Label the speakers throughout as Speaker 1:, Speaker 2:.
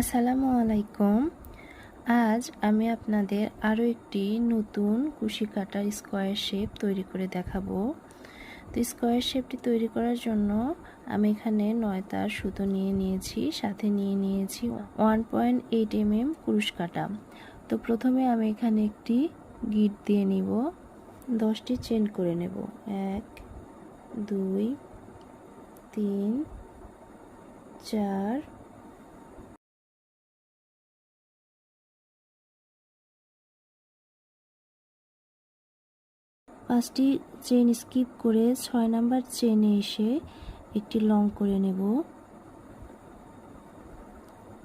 Speaker 1: আসসালামু আলাইকুম। আজ আমি আপনাদের আরও একটি নতুন কুশি কাটার স্কোয়ার শেপ তৈরি করে দেখাবো। তো স্কোয়ার শেপটি তৈরি করার জন্য আমি এখানে নয়তার সুতো নিয়ে নিয়েছি, সাথে নিয়ে নিয়েছি one point eight M M কুরুশ কাটা তো প্রথমে আমি এখানে একটি গিট দিয়ে নিব, দশটি চেন করে নেব। এক, দুই, তিন, চার পাঁচটি চেন স্কিপ করে ছয় নাম্বার চেনে এসে একটি লং করে নেব।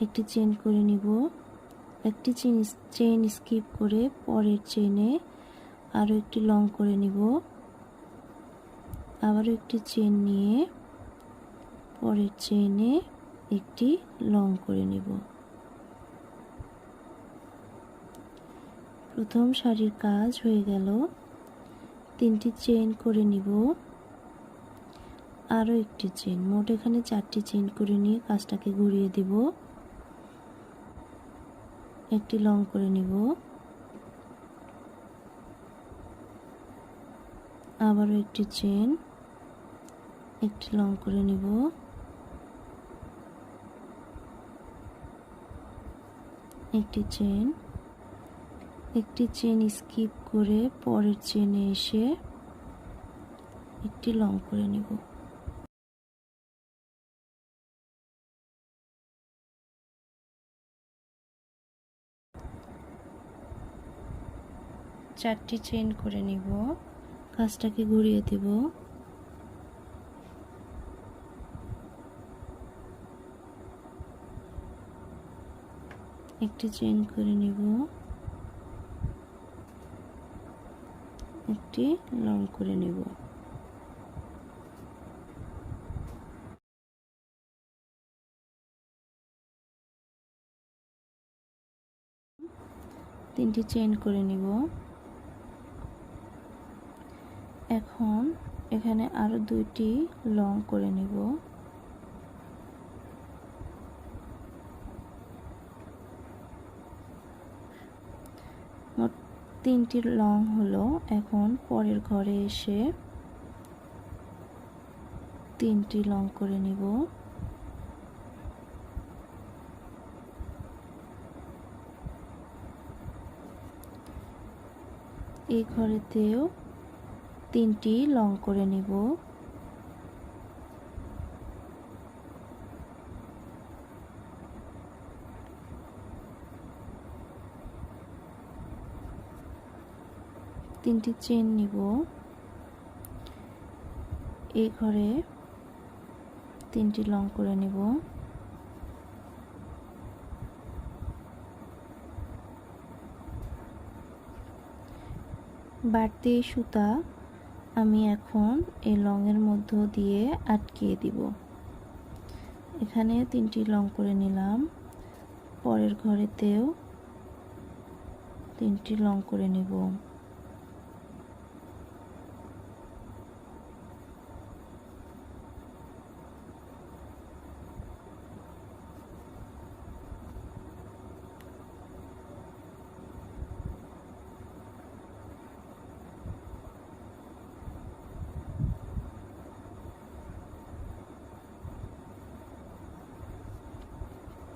Speaker 1: একটি চেন করে নিব। একটি চেন চেন স্কিপ করে পরের চেনে আরও একটি লং করে নিব। আবারও একটি চেন নিয়ে পরের চেনে একটি লং করে নেব। প্রথম শাড়ির কাজ হয়ে গেল। তিনটি চেন করে নিব। আরও একটি চেন মোট এখানে চারটি চেন করে নিয়ে কাজটাকে ঘুরিয়ে দেব। একটি লং করে নিব। আবারও একটি চেন একটি লং করে নিব। একটি চেন একটি চেন স্কিপ করে পরের চেনে এসে একটি লং করে নিব। চারটি চেন করে নিব। কাজটাকে ঘুরিয়ে দেব। একটি চেন করে নিব। একটি লং করে নেব। তিনটি চেন করে নিব। এখন এখানে আরও দুইটি লং করে নিব। মোট তিনটি লং হলো। এখন পরের ঘরে এসে তিনটি লং করে নিব। এই ঘরেতেও তিনটি লং করে নিব। তিনটি চেন নিব। এই ঘরে তিনটি লং করে নিব। বাড়তি সুতা আমি এখন এই লংয়ের মধ্য দিয়ে আটকিয়ে দিব। এখানে তিনটি লং করে নিলাম। পরের ঘরেতেও তিনটি লং করে নিব।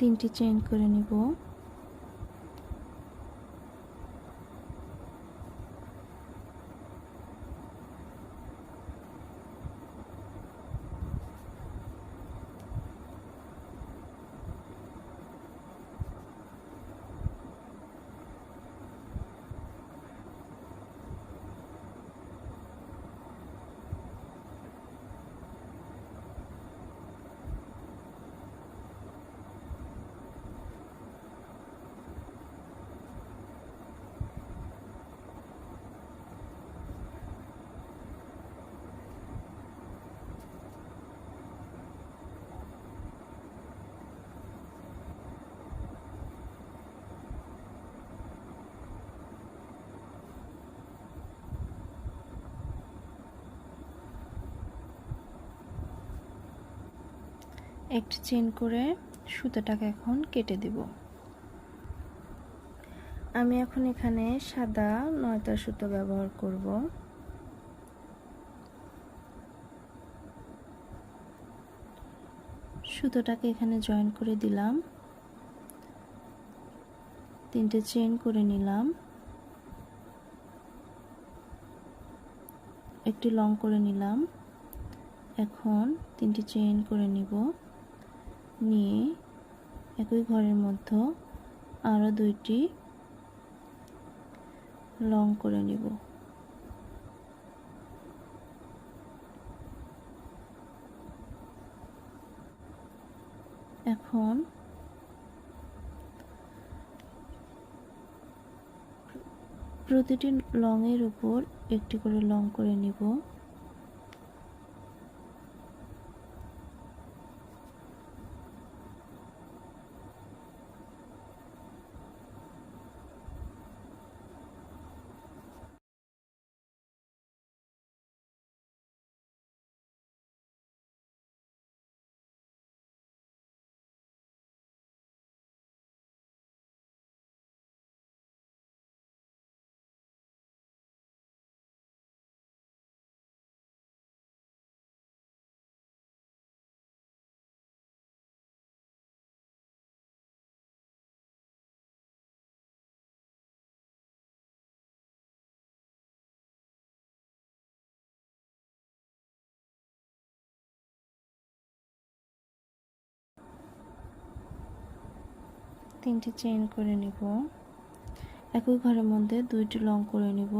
Speaker 1: তিনটি চেইন করে নিব। একটি চেন করে সুতোটাকে এখন কেটে দেব। আমি এখন এখানে সাদা নয়তা সুতো ব্যবহার করব। সুতোটাকে এখানে জয়েন করে দিলাম। তিনটে চেন করে নিলাম। একটি লং করে নিলাম। এখন তিনটি চেইন করে নিব। নিয়ে একই ঘরের মধ্যে আরও দুইটি লং করে নিব। এখন প্রতিটি লংয়ের উপর একটি করে লং করে নিব। তিনটি চেইন করে নিব। একই ঘরের মধ্যে দুইটি লং করে নিব।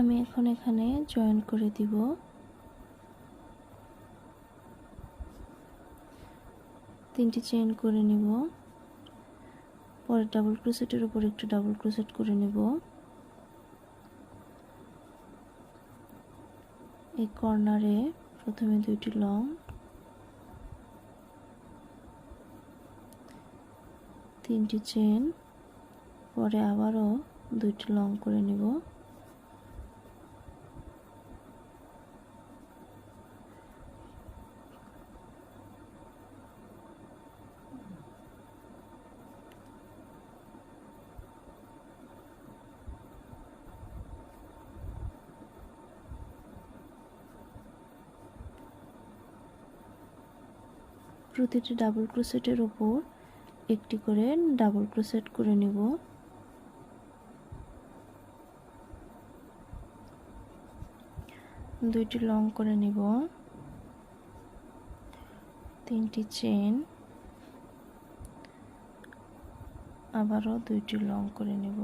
Speaker 1: আমি এখন এখানে জয়েন করে দিব। তিনটি চেইন করে নিব। পরে ডাবল ক্রোসেটের উপর একটু ডাবল ক্রোসেট করে নেব। এই কর্নারে প্রথমে দুইটি লং তিনটি চেন পরে আবারও দুইটি লং করে নেব। প্রতিটি ডাবল ক্রোসেটের ওপর একটি করে ডাবল ক্রোসেট করে নিব। দুইটি লং করে নিব। তিনটি চেন আবারও দুইটি লং করে নিব।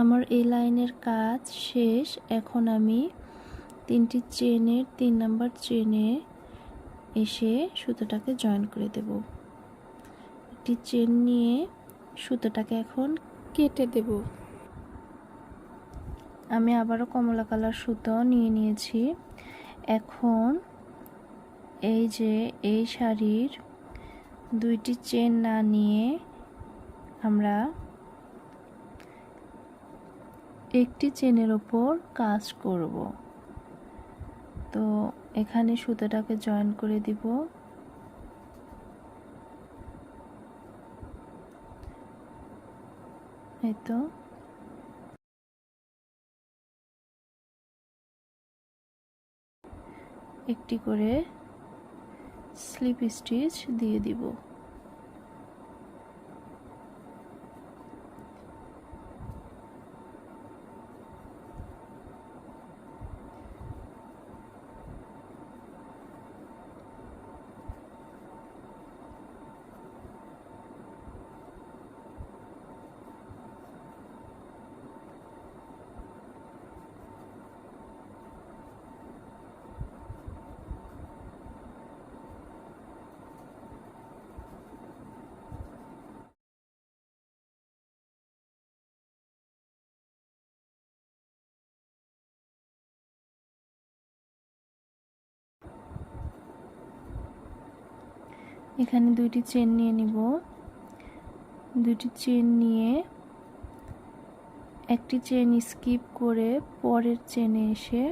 Speaker 1: আমার এই লাইনের কাজ শেষ। এখন আমি তিনটি চেনের, তিন নাম্বার চেনে এসে সুতোটাকে জয়েন করে দেব। একটি চেন নিয়ে সুতোটাকে এখন কেটে দেব। আমি আবারও কমলা কালার সুতো নিয়ে নিয়েছি। এখন এই যে এই শাড়ির দুইটি চেন না নিয়ে আমরা একটি চেনের ওপর কাজ করব। তো এখানে সুতোটাকে জয়েন করে দিব। এই একটি করে স্লিপ স্টিচ দিয়ে দিব। এখানে দুইটি চেন নিয়ে নিব। দুটি চেন নিয়ে একটি চেন স্কিপ করে পরের চেনে এসে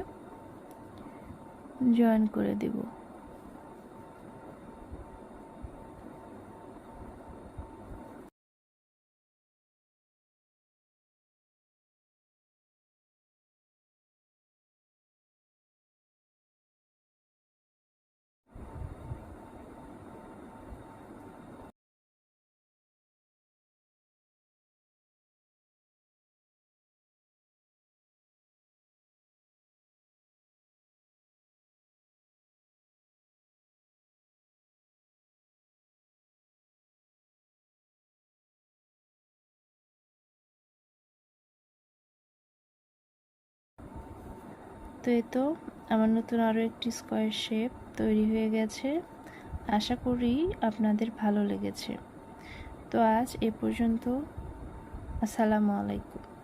Speaker 1: জয়েন করে দেব। তো এ তো, আমার নতুন আরও একটি স্কোয়ার শেপ তৈরি হয়ে গেছে। আশা করি আপনাদের ভালো লেগেছে। তো আজ এ পর্যন্ত, আসসালামু আলাইকুম।